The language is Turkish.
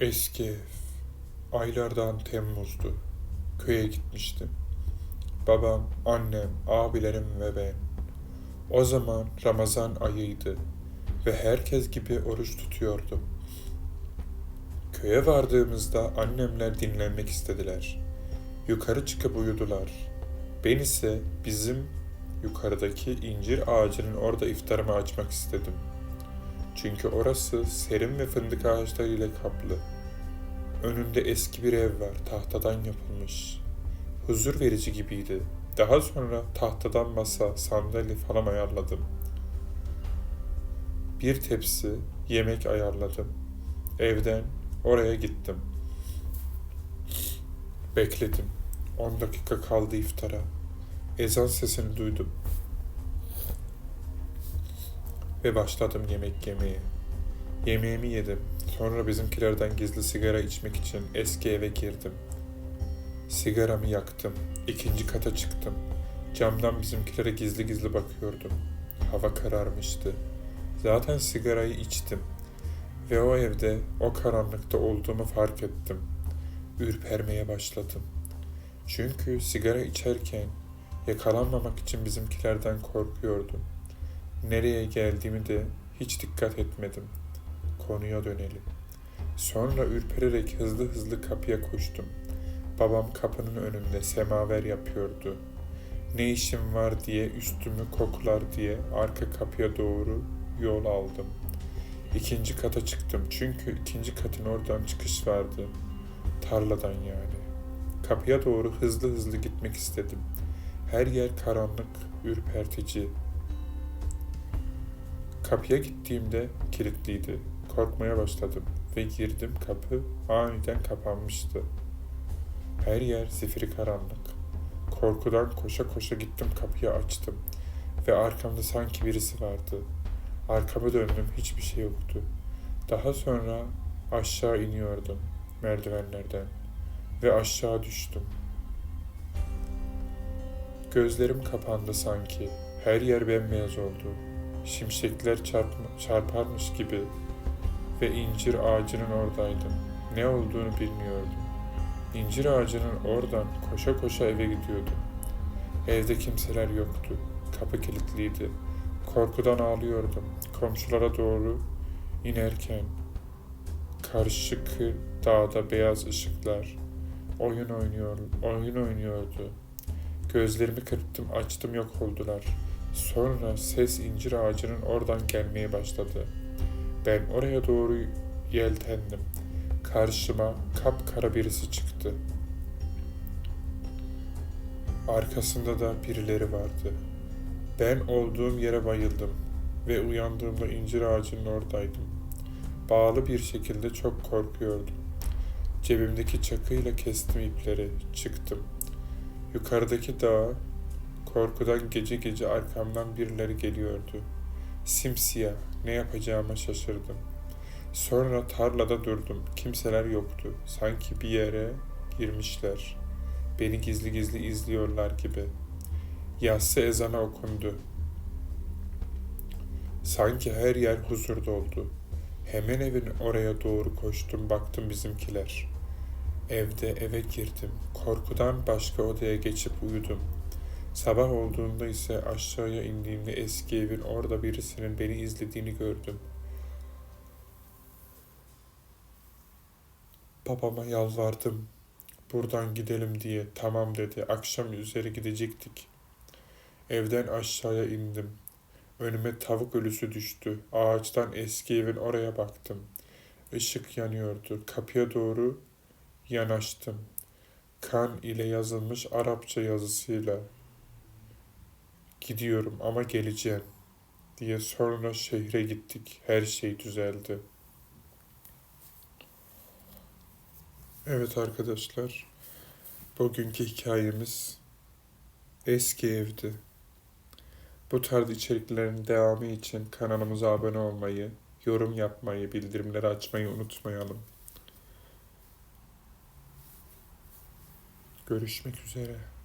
Eski ev. Aylardan Temmuz'du. Köye gitmiştim. Babam, annem, abilerim ve ben. O zaman Ramazan ayıydı ve herkes gibi oruç tutuyordum. Köye vardığımızda annemler dinlenmek istediler. Yukarı çıkıp uyudular. Ben ise bizim yukarıdaki incir ağacının orada iftarımı açmak istedim. Çünkü orası serin ve fındık ağaçlarıyla kaplı. Önünde eski bir ev var, tahtadan yapılmış. Huzur verici gibiydi. Daha sonra tahtadan masa, sandalye falan ayarladım. Bir tepsi yemek ayarladım. Evden oraya gittim. Bekledim. 10 dakika kaldı iftara. Ezan sesini duydum. Ve başladım yemek yemeye. Yemeğimi yedim. Sonra bizimkilerden gizli sigara içmek için eski eve girdim. Sigaramı yaktım. İkinci kata çıktım. Camdan bizimkilere gizli gizli bakıyordum. Hava kararmıştı. Zaten sigarayı içtim. Ve o evde, o karanlıkta olduğumu fark ettim. Ürpermeye başladım. Çünkü sigara içerken yakalanmamak için bizimkilerden korkuyordum. Nereye geldiğimi de hiç dikkat etmedim. Konuya dönelim. Sonra ürpererek hızlı hızlı kapıya koştum. Babam kapının önünde semaver yapıyordu. Ne işim var diye üstümü koklar diye arka kapıya doğru yol aldım. İkinci kata çıktım çünkü ikinci katın oradan çıkış vardı. Tarladan yani. Kapıya doğru hızlı hızlı gitmek istedim. Her yer karanlık, ürpertici. Kapıya gittiğimde kilitliydi. Korkmaya başladım ve girdim kapı aniden kapanmıştı. Her yer zifiri karanlık. Korkudan koşa koşa gittim kapıyı açtım ve arkamda sanki birisi vardı. Arkama döndüm hiçbir şey yoktu. Daha sonra aşağı iniyordum merdivenlerden ve aşağı düştüm. Gözlerim kapandı sanki. Her yer bembeyaz oldu. Şimşekler çarpma, çarparmış gibi ve incir ağacının oradaydım. Ne olduğunu bilmiyordum. İncir ağacının oradan koşa koşa eve gidiyordum. Evde kimseler yoktu. Kapı kilitliydi. Korkudan ağlıyordum. Komşulara doğru inerken karışık dağda beyaz ışıklar oyun oynuyor, oyun oynuyordu. Gözlerimi kırptım, açtım yok oldular. Sonra ses incir ağacının oradan gelmeye başladı. Ben oraya doğru yeltendim. Karşıma kapkara birisi çıktı. Arkasında da birileri vardı. Ben olduğum yere bayıldım ve uyandığımda incir ağacının oradaydım. Bağlı bir şekilde çok korkuyordum. Cebimdeki çakıyla kestim ipleri, çıktım. Yukarıdaki dağa korkudan gece gece arkamdan birileri geliyordu. Simsiyah, ne yapacağıma şaşırdım. Sonra tarlada durdum. Kimseler yoktu. Sanki bir yere girmişler. Beni gizli gizli izliyorlar gibi. Yatsı ezana okundu. Sanki her yer huzur doldu. Hemen evin oraya doğru koştum, baktım bizimkiler. Evde eve girdim. Korkudan başka odaya geçip uyudum. Sabah olduğunda ise aşağıya indiğimde eski evin orada birisinin beni izlediğini gördüm. Babama yalvardım. Buradan gidelim diye. Tamam dedi. Akşam üzeri gidecektik. Evden aşağıya indim. Önüme tavuk ölüsü düştü. Ağaçtan eski evin oraya baktım. Işık yanıyordu. Kapıya doğru yanaştım. Kan ile yazılmış Arapça yazısıyla. Gidiyorum ama geleceğim diye sonra şehre gittik. Her şey düzeldi. Evet arkadaşlar. Bugünkü hikayemiz eski evdi. Bu tarz içeriklerin devamı için kanalımıza abone olmayı, yorum yapmayı, bildirimleri açmayı unutmayalım. Görüşmek üzere.